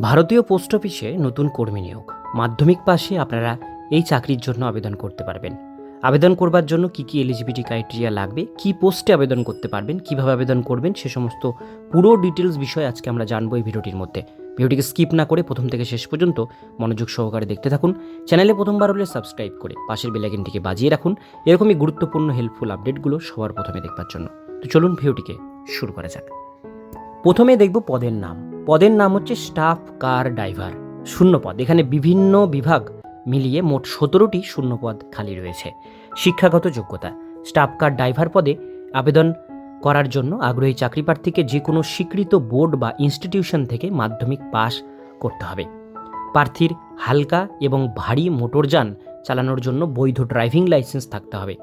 ভারতীয় পোস্ট অফিসে নতুন কর্মী নিয়োগ। মাধ্যমিক পাশে আপনারা এই চাকরির জন্য আবেদন করতে পারবেন। আবেদন করবার জন্য কি কি এলিজিবিলিটি ক্রাইটেরিয়া লাগবে, কি পোস্টে আবেদন করতে পারবেন, কীভাবে আবেদন করবেন, সে সমস্ত পুরো ডিটেলস বিষয় আজকে আমরা জানব এই ভিডিওটির মধ্যে। ভিডিওটিকে স্কিপ না করে প্রথম থেকে শেষ পর্যন্ত মনোযোগ সহকারে দেখতে থাকুন। চ্যানেলে প্রথমবার হলে সাবস্ক্রাইব করে পাশের বেলাইকনটিকে বাজিয়ে রাখুন। এরকমই গুরুত্বপূর্ণ হেল্পফুল আপডেটগুলো সবার প্রথমে দেখবার জন্য। তো চলুন ভিডিওটিকে শুরু করা যাক। প্রথমে দেখব পদের নাম। পদের নাম হচ্ছে স্টাফ কার ড্রাইভার। শূন্য পদ। এখানে বিভিন্ন বিভাগ মিলিয়ে মোট সতেরোটি শূন্য পদ খালি রয়েছে। শিক্ষাগত যোগ্যতা। স্টাফ কার ড্রাইভার পদে আবেদন করার জন্য আগ্রহী চাকরি প্রার্থীকে যে কোনো স্বীকৃত বোর্ড বা ইনস্টিটিউশন থেকে মাধ্যমিক পাস করতে হবে। প্রার্থীর হালকা এবং ভারী মোটরযান চালানোর জন্য বৈধ ড্রাইভিং লাইসেন্স থাকতে হবে।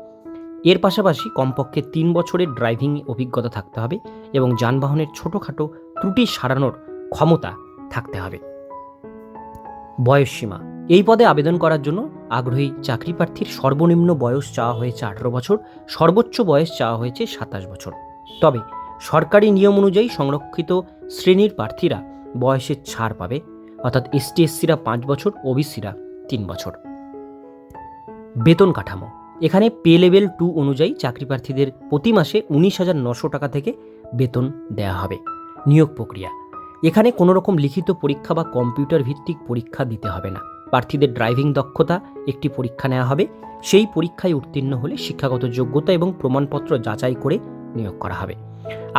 এর পাশাপাশি কমপক্ষে তিন বছরের ড্রাইভিং অভিজ্ঞতা থাকতে হবে এবং যানবাহনের ছোটোখাটো ত্রুটি সারানোর ক্ষমতা থাকতে হবে। বয়সসীমা এই পদে আবেদন করার জন্য আগ্রহী চাকরি প্রার্থীর সর্বনিম্ন বয়স চাওয়া হয়েছে আঠারো বছর, সর্বোচ্চ বয়স চাওয়া হয়েছে সাতাশ বছর। তবে সরকারি নিয়ম অনুযায়ী সংরক্ষিত শ্রেণির প্রার্থীরা বয়সের ছাড় পাবে, অর্থাৎ এসটি এসসিরা পাঁচ বছর, ওবিসিরা তিন বছর। বেতন কাঠামো। এখানে পে লেভেল টু অনুযায়ী চাকরি প্রার্থীদের প্রতি মাসে উনিশ হাজার নশো টাকা থেকে বেতন দেওয়া হবে। নিয়োগ প্রক্রিয়া। এখানে কোনো রকম লিখিত পরীক্ষা বা কম্পিউটার ভিত্তিক পরীক্ষা দিতে হবে না। প্রার্থীদের ড্রাইভিং দক্ষতা, একটি পরীক্ষা নেওয়া হবে, সেই পরীক্ষায় উত্তীর্ণ হলে শিক্ষাগত যোগ্যতা এবং প্রমাণপত্র যাচাই করে নিয়োগ করা হবে।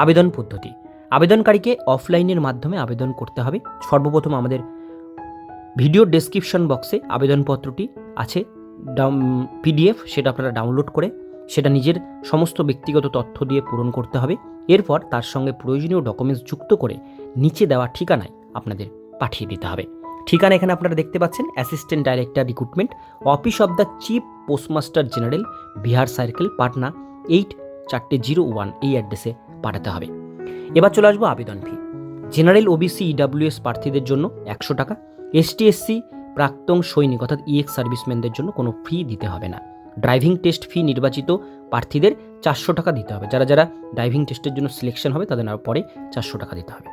আবেদন পদ্ধতি, আবেদনকারীকে অফলাইনের মাধ্যমে আবেদন করতে হবে। সর্বপ্রথম আমাদের ভিডিও ডেসক্রিপশন বক্সে আবেদনপত্রটি আছে পিডিএফ সেটা আপনারা ডাউনলোড করে সেটা নিজের সমস্ত ব্যক্তিগত তথ্য দিয়ে পূরণ করতে হবে। এরপর তার সঙ্গে প্রয়োজনীয় ডকুমেন্টস যুক্ত করে নিচে দেওয়া ঠিকানায় আপনাদের পাঠিয়ে দিতে হবে। ঠিকানা এখানে আপনারা দেখতে পাচ্ছেন assistant director recruitment office of the chief postmaster general Bihar circle Patna eight চারটে জিরো ওয়ান এই অ্যাড্রেসে পাঠাতে হবে। এবার চলে আসব আবেদন ফি জেনারেল ওবিসি ইডাব্লিউএস প্রার্থীদের জন্য একশো টাকা এসটি এসসি প্রাক্তন সৈনিক অর্থাৎ ইএক্স সার্ভিসম্যানদের জন্য কোনো ফি দিতে হবে না। ড্রাইভিং টেস্ট ফি নির্বাচিত প্রার্থীদের চারশো টাকা দিতে হবে। যারা যারা ড্রাইভিং টেস্টের জন্য সিলেকশন হবে তাদের পরে চারশো টাকা দিতে হবে।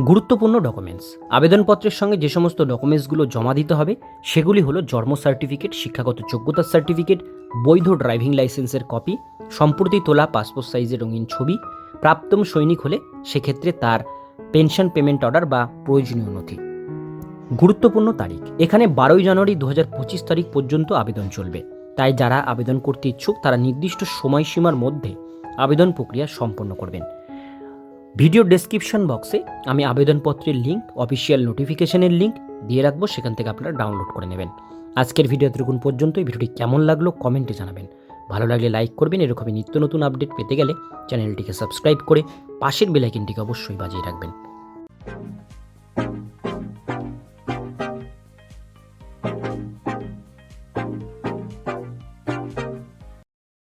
গুরুত্বপূর্ণ ডকুমেন্টস আবেদনপত্রের সঙ্গে যে সমস্ত ডকুমেন্টসগুলো জমা দিতে হবে, সেগুলি হলো জন্ম সার্টিফিকেট শিক্ষাগত যোগ্যতার সার্টিফিকেট বৈধ ড্রাইভিং লাইসেন্সের কপি সম্প্রতি তোলা পাসপোর্ট সাইজের রঙিন ছবি, প্রাপ্তম সৈনিক হলে সেক্ষেত্রে তার পেনশন পেমেন্ট অর্ডার বা প্রয়োজনীয় নথি। গুরুত্বপূর্ণ তারিখ। এখানে বারোই জানুয়ারি দু পঁচিশ তারিখ পর্যন্ত আবেদন চলবে। তাই যারা আবেদন করতে ইচ্ছুক, তারা নির্দিষ্ট সময়সীমার মধ্যে আবেদন প্রক্রিয়া সম্পন্ন করবেন। ভিডিও ডেসক্রিপশন বক্সে আমি আবেদনপত্রের লিঙ্ক, অফিসিয়াল নোটিফিকেশনের লিঙ্ক দিয়ে রাখব, সেখান থেকে আপনারা ডাউনলোড করে নেবেন। আজকের ভিডিও এতটুকুন পর্যন্ত এই ভিডিওটি কেমন লাগল কমেন্টে জানাবেন। ভালো লাগলে লাইক করবেন। এরকমই নিত্য নতুন আপডেট পেতে গেলে চ্যানেলটিকে সাবস্ক্রাইব করে পাশের বেলাইকিনটিকে অবশ্যই বাজিয়ে রাখবেন।